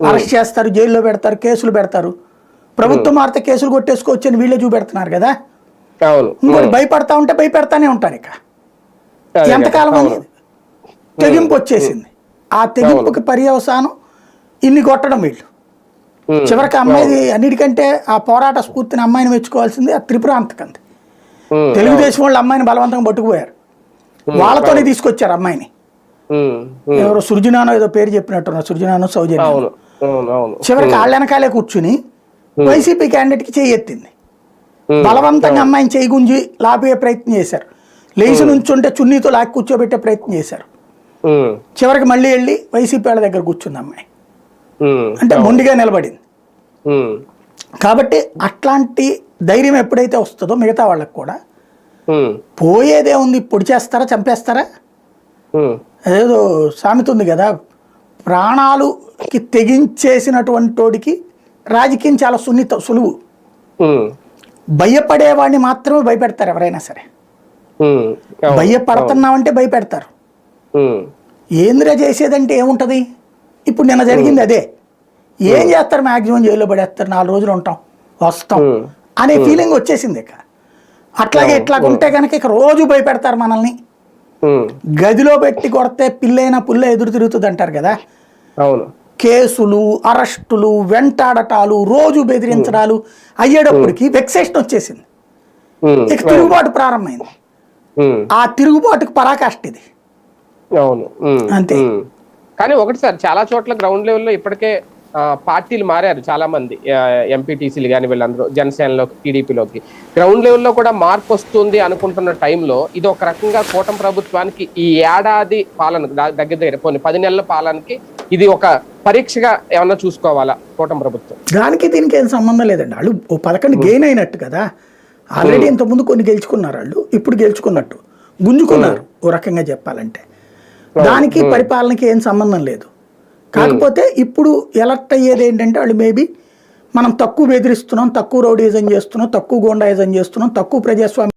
Arrest చేస్తారు జైల్లో పెడతారు కేసులు పెడతారు. ప్రభుత్వం మారితే కేసులు కొట్టేసుకోవచ్చు అని వీళ్ళే చూపెడుతున్నారు కదా? ఇంకోటి భయపడతా ఉంటే భయపెడతానే ఉంటారు ఇక. ఎంతకాలం అనేది? తెగింపు వచ్చేసింది. ఆ తెగింపుకి పర్యవసానం ఇన్ని కొట్టడం వీళ్ళు. చివరికి అమ్మాయి అన్నిటికంటే ఆ పోరాట స్ఫూర్తిని అమ్మాయిని మెచ్చుకోవాల్సింది ఆ త్రిపుర అంతకంది. ఉమ్, తెలుగుదేశం వాళ్ళు అమ్మాయిని బలవంతంగా పట్టుకుపోయారు. వాళ్ళతోనే తీసుకొచ్చారు అమ్మాయిని. ఎవరో సృజనానో ఏదో పేరు చెప్పినట్టున్నారు సృజనానో సౌజన్య. అవును చివరికి వాళ్ళ వెనకాలే కూర్చుని వైసీపీ క్యాండిడేట్కి చేయెత్తింది ఉమ్, బలవంతంగా అమ్మాయిని చేయి గుంజి లాపే ప్రయత్నం చేశారు. లేచి నుంచుంటే చున్నీతో లాక్కి కూర్చోబెట్టే ప్రయత్నం చేశారు. చివరికి మళ్ళీ వెళ్ళి వైసీపీ వాళ్ళ దగ్గర కూర్చుంది అమ్మాయి. అంటే మొండిగా నిలబడింది. కాబట్టి అట్లాంటి ధైర్యం ఎప్పుడైతే వస్తుందో మిగతా వాళ్ళకి కూడా పోయేదే ఉంది. పొడి చేస్తారా చంపేస్తారా? అదేదో సామెత ఉంది కదా ప్రాణాలుకి తెగించేసినటువంటి వాడికి రాజకీయం చాలా సున్నిత సులువు. భయపడేవాడిని మాత్రమే భయపెడతారు ఎవరైనా సరే. భయపడుతున్నామంటే భయపెడతారు. ఏందిరా చేసేదంటే ఏముంటది? ఇప్పుడు నిన్న జరిగింది అదే. ఏం చేస్తారు మాక్సిమం జైల్లో పడేస్తారు? నాలుగు రోజులు ఉంటాం వస్తాం. అనే ఫీలింగ్ వచ్చేసింది ఇక. అట్లాగే ఇట్లా ఉంటే కనుక ఇక రోజు భయపెడతారు మనల్ని. గదిలో పెట్టి కొడితే పిల్లైనా పుల్ల ఎదురు తిరుగుతుంది అంటారు కదా? అవును. కేసులు అరెస్టులు వెంటాడటాలు రోజు బెదిరించడాలు అయ్యేటప్పటికి వెక్సేషన్ వచ్చేసింది. ఇక తిరుగుబాటు ప్రారంభమైంది. ఆ తిరుగుబాటుకు పరాకాష్ట ఇది. అవును. అంతే. కానీ ఒకటి సార్ చాలా చోట్ల గ్రౌండ్ లెవెల్లో ఇప్పటికే పార్టీలు మారారు చాలా మంది ఎంపీటీసీలు కానీ వీళ్ళందరూ జనసేనలోకి టీడీపీలోకి గ్రౌండ్ లెవెల్లో కూడా మార్పు వస్తుంది అనుకుంటున్న టైంలో ఇది ఒక రకంగా కూటమి ప్రభుత్వానికి ఈ ఏడాది పాలన దగ్గర దగ్గర పోనీ పది నెలల పాలనకి ఇది ఒక పరీక్షగా ఏమన్నా చూసుకోవాలా కూటమి ప్రభుత్వం? దానికి దీనికి ఏం సంబంధం లేదండి. వాళ్ళు ఓ పథకాన్ని గెయిన్ అయినట్టు కదా. ఆల్రెడీ ఇంతకుముందు కొన్ని గెలుచుకున్నారు వాళ్ళు ఇప్పుడు గెలుచుకున్నట్టు. గుంజుకున్నారు ఓ రకంగా చెప్పాలంటే. దానికి పరిపాలనకి ఏం సంబంధం లేదు. కాకపోతే ఇప్పుడు ఎలర్ట్ అయ్యేది ఏంటంటే వాళ్ళు మేబీ మనం తక్కువ బెదిరిస్తున్నాం తక్కువ రౌడీజం చేస్తున్నాం తక్కువ గోండాయిజం చేస్తున్నాం తక్కువ ప్రజాస్వామ్యం